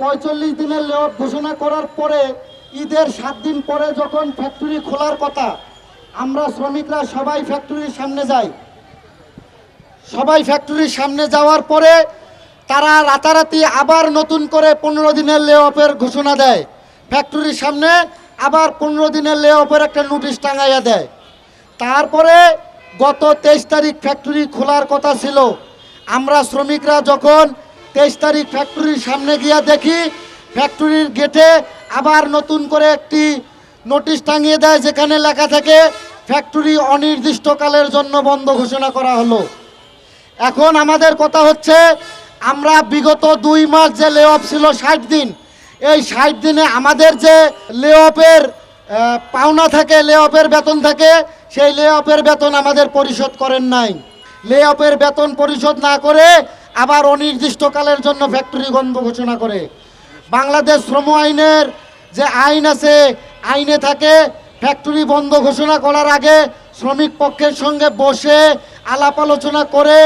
পঁয়তাল্লিশ দিনের লেঅফ ঘোষণা করার পরে, ঈদের সাত দিন পরে যখন ফ্যাক্টরি খোলার কথা, আমরা শ্রমিকরা সবাই ফ্যাক্টরির সামনে যাই। সবাই ফ্যাক্টরির সামনে যাওয়ার পরে, তারা রাতারাতি আবার নতুন করে পনেরো দিনের লে অফের ঘোষণা দেয়। ফ্যাক্টরির সামনে আবার পনেরো দিনের লে অফের একটা নোটিশ টাঙাইয়া দেয়। তারপরে গত তেইশ তারিখ ফ্যাক্টরি খোলার কথা ছিল। আমরা শ্রমিকরা যখন তেইশ তারিখ ফ্যাক্টরির সামনে গিয়ে দেখি ফ্যাক্টরির গেটে আবার নতুন করে একটি নোটিশ টাঙিয়ে দেয়, যেখানে লেখা থাকে ফ্যাক্টরি অনির্দিষ্টকালের জন্য বন্ধ ঘোষণা করা হলো। এখন আমাদের কথা হচ্ছে, আমরা বিগত দুই মাস যে লে অফ ছিল ষাট দিন, এই ষাট দিনে আমাদের যে লে অফের পাওনা থাকে লে অফের বেতন থাকে, সেই লে অফের বেতন আমাদের পরিশোধ করেন নাই। লে অফের বেতন পরিশোধ না করে আবার অনির্দিষ্টকালের জন্য ফ্যাক্টরি বন্ধ ঘোষণা করে। বাংলাদেশ শ্রম আইনের যে আইন আছে, আইনে থাকে, ফ্যাক্টরি বন্ধ ঘোষণা করার আগে শ্রমিক পক্ষের সঙ্গে বসে আলাপ আলোচনা করে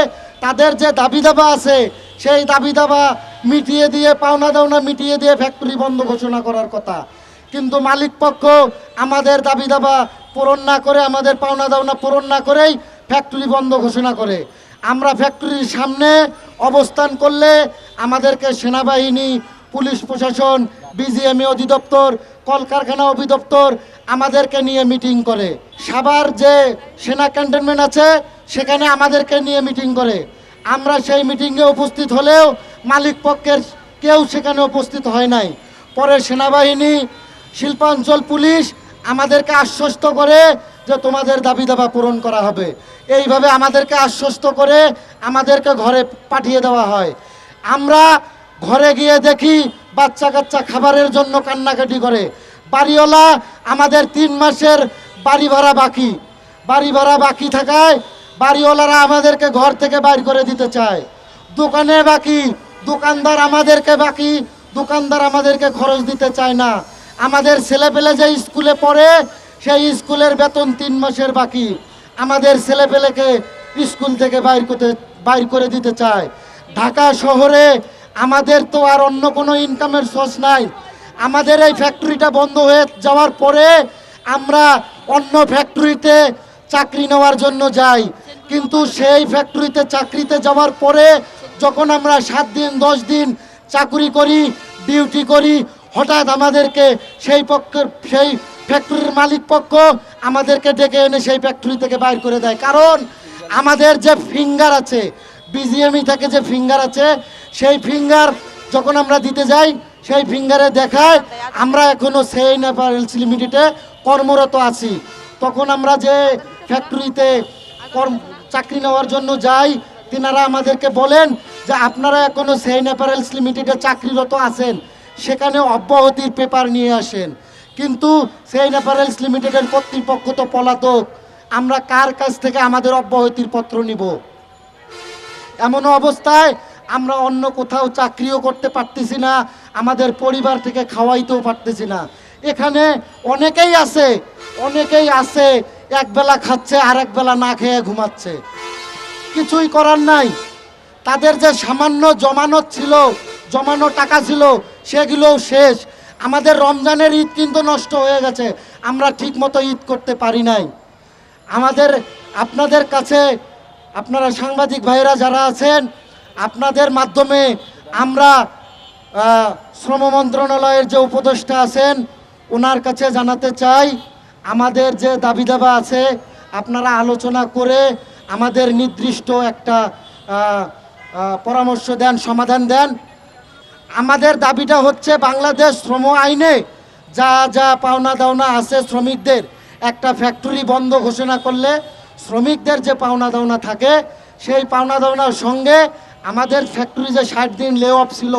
তাদের যে দাবি দাবা আছে, সেই দাবি দাবা মিটিয়ে দিয়ে, পাওনা দাওনা মিটিয়ে দিয়ে ফ্যাক্টরি বন্ধ ঘোষণা করার কথা। কিন্তু মালিক পক্ষ আমাদের দাবি দাবা পূরণ না করে, আমাদের পাওনা দাওনা পূরণ না করেই ফ্যাক্টরি বন্ধ ঘোষণা করে। আমরা ফ্যাক্টরির সামনে অবস্থান করলে আমাদেরকে সেনাবাহিনী, পুলিশ প্রশাসন, বিজিএমই অধিদপ্তর, কলকারখানা অধিদপ্তর আমাদেরকে নিয়ে মিটিং করে। সাবার যে সেনা ক্যান্টনমেন্ট আছে, সেখানে আমাদেরকে নিয়ে মিটিং করে। আমরা সেই মিটিংয়ে উপস্থিত হলেও মালিক পক্ষের কেউ সেখানে উপস্থিত হয় নাই। পরে সেনাবাহিনী, শিল্পাঞ্চল পুলিশ আমাদেরকে আশ্বস্ত করে যে তোমাদের দাবি দাবা পূরণ করা হবে। এইভাবে আমাদেরকে আশ্বস্ত করে আমাদেরকে ঘরে পাঠিয়ে দেওয়া হয়। আমরা ঘরে গিয়ে দেখি বাচ্চা কাচ্চা খাবারের জন্য কান্নাকাটি করে। বাড়িওয়ালা আমাদের তিন মাসের বাড়ি ভাড়া বাকি। বাড়ি ভাড়া বাকি থাকায় বাড়িওয়ালারা আমাদেরকে ঘর থেকে বাইর করে দিতে চায়। দোকানে বাকি, দোকানদার আমাদেরকে বাকি, দোকানদার আমাদেরকে খরচ দিতে চায় না। আমাদের ছেলেপেলে যে স্কুলে পড়ে সেই স্কুলের বেতন তিন মাসের বাকি। আমাদের ছেলেপেলেকে স্কুল থেকে বাইর করতে, বাইর করে দিতে চায়। ঢাকা শহরে আমাদের তো আর অন্য কোনো ইনকামের সোর্স নাই। আমাদের এই ফ্যাক্টরিটা বন্ধ হয়ে যাওয়ার পরে আমরা অন্য ফ্যাক্টরিতে চাকরি নেওয়ার জন্য যাই। কিন্তু সেই ফ্যাক্টরিতে চাকরিতে যাওয়ার পরে যখন আমরা সাত দিন, দশ দিন চাকরি করি ডিউটি করি, হঠাৎ আমাদেরকে সেই পক্ষের, সেই ফ্যাক্টরির মালিক পক্ষ আমাদেরকে ডেকে এনে সেই ফ্যাক্টরি থেকে বাইর করে দেয়। কারণ আমাদের যে ফিঙ্গার আছে, বিজিএমই থেকে যে ফিঙ্গার আছে, সেই ফিঙ্গার যখন আমরা দিতে যাই, সেই ফিঙ্গারে দেখায়, আমরা এখনও সেই অ্যাপারেলস লিমিটেডে কর্মরত আছি। তখন আমরা যে ফ্যাক্টরিতে কর্ম, চাকরি নেওয়ার জন্য যাই, তিনারা আমাদেরকে বলেন যে আপনারা এখনও সেইন অ্যাপারেলস লিমিটেডে চাকরিরত আছেন, সেখানে অব্যাহতির পেপার নিয়ে আসেন। কিন্তু সেইন অ্যাপারেলস লিমিটেডের কর্তৃপক্ষ তো পলাতক। আমরা কার কাছ থেকে আমাদের অব্যাহতির পত্র নিব? এমন অবস্থায় আমরা অন্য কোথাও চাকরিও করতে পারতেছি না, আমাদের পরিবার থেকে খাওয়াইতেও পারতেছি না। এখানে অনেকেই আছে অনেকেই আছে, এক বেলা খাচ্ছে আর এক বেলা না খেয়ে ঘুমাচ্ছে। কিছুই করার নাই। তাদের যে সামান্য জমানত ছিল, জমানো টাকা ছিল, সেগুলোও শেষ। আমাদের রমজানের ঈদ কিন্তু নষ্ট হয়ে গেছে। আমরা ঠিক মতো ঈদ করতে পারি নাই। আমাদের, আপনাদের কাছে, আপনারা সাংবাদিক ভাইরা যারা আছেন, আপনাদের মাধ্যমে আমরা শ্রম মন্ত্রণালয়ের যে উপদেষ্টা আছেন ওনার কাছে জানাতে চাই, আমাদের যে দাবি দাবা আছে, আপনারা আলোচনা করে আমাদের নির্দিষ্ট একটা পরামর্শ দেন, সমাধান দেন। আমাদের দাবিটা হচ্ছে বাংলাদেশ শ্রম আইনে যা যা পাওনা দাওনা আছে শ্রমিকদের একটা ফ্যাক্টরি বন্ধ ঘোষণা করলে শ্রমিকদের যে পাওনা দাওনা থাকে সেই পাওনা দাওনার সঙ্গে আমাদের ফ্যাক্টরি যে ষাট দিন লে অফ ছিল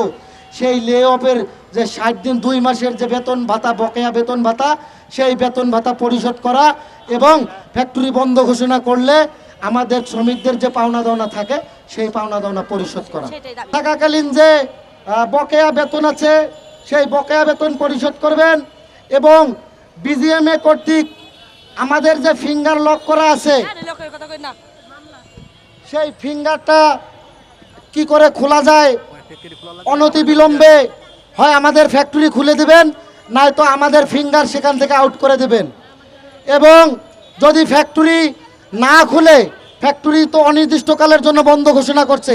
সেই লে অফের যে ষাট দিন দুই মাসের যে বেতন ভাতা বকেয়া বেতন ভাতা সেই বেতন ভাতা পরিশোধ করা এবং ফ্যাক্টরি বন্ধ ঘোষণা করলে আমাদের শ্রমিকদের যে পাওনা দাওনা থাকে সেই পাওনা দাওনা পরিশোধ করা। থাকাকালীন যে বকেয়া বেতন আছে সেই বকেয়া বেতন পরিশোধ করবেন এবং বিজিএমএ কর্তৃক আমাদের যে ফিঙ্গার লক করা আছে না। সেই ফিঙ্গারটা কি করে খোলা যায়? অনতি বিলম্বে হয় আমাদের ফ্যাক্টরি খুলে দেবেন নয়তো আমাদের ফিঙ্গার সেখান থেকে আউট করে দেবেন। এবং যদি ফ্যাক্টরি না খুলে ফ্যাক্টরি তো অনির্দিষ্টকালের জন্য বন্ধ ঘোষণা করছে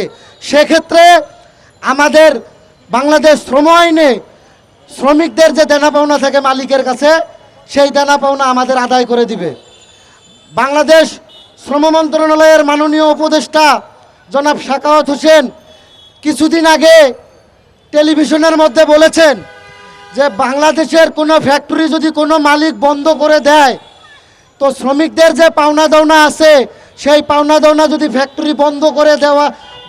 সেক্ষেত্রে আমাদের বাংলাদেশ শ্রম আইনে শ্রমিকদের যে দেনা পাওনা থাকে মালিকের কাছে, সেই দেনা পাওনা আমাদের আদায় করে দিবে। বাংলাদেশ শ্রম মন্ত্রণালয়ের মাননীয় উপদেষ্টা জনাব শাকাওয়াত হোসেন কিছুদিন আগে টেলিভিশনের মধ্যে বলেছেন যে বাংলাদেশের কোনো ফ্যাক্টরি যদি কোনো মালিক বন্ধ করে দেয়, তো শ্রমিকদের যে পাওনা দাওনা আছে, সেই পাওনা দাওনা যদি ফ্যাক্টরি বন্ধ করে দেওয়া,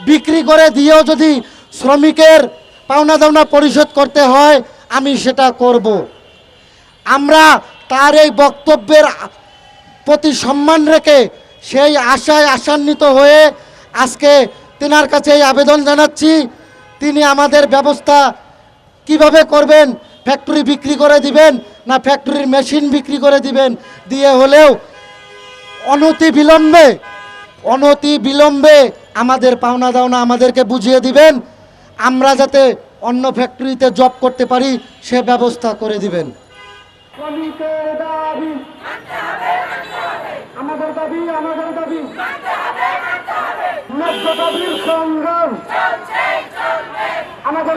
বিক্রি করে দিয়েও যদি শ্রমিকের পাওনা দাওনা পরিশোধ করতে হয়, আমি সেটা করব। আমরা তার এই বক্তব্যের প্রতি সম্মান রেখে সেই আশায় আশান্বিত হয়ে আজকে তেনার কাছে এই আবেদন জানাচ্ছি। তিনি আমাদের ব্যবস্থা কীভাবে করবেন, ফ্যাক্টরি বিক্রি করে দিবেন না ফ্যাক্টরির মেশিন বিক্রি করে দিবেন, দিয়ে হলেও অনতি বিলম্বে অনতি বিলম্বে আমাদের পাওনা দাওনা আমাদেরকে বুঝিয়ে দিবেন। আমরা যাতে অন্য ফ্যাক্টরিতে জব করতে পারি, সে ব্যবস্থা করে দিবেন। আমাদের দাবি আমাদের দাবি। আমাদের সংগ্রাম। আমাদের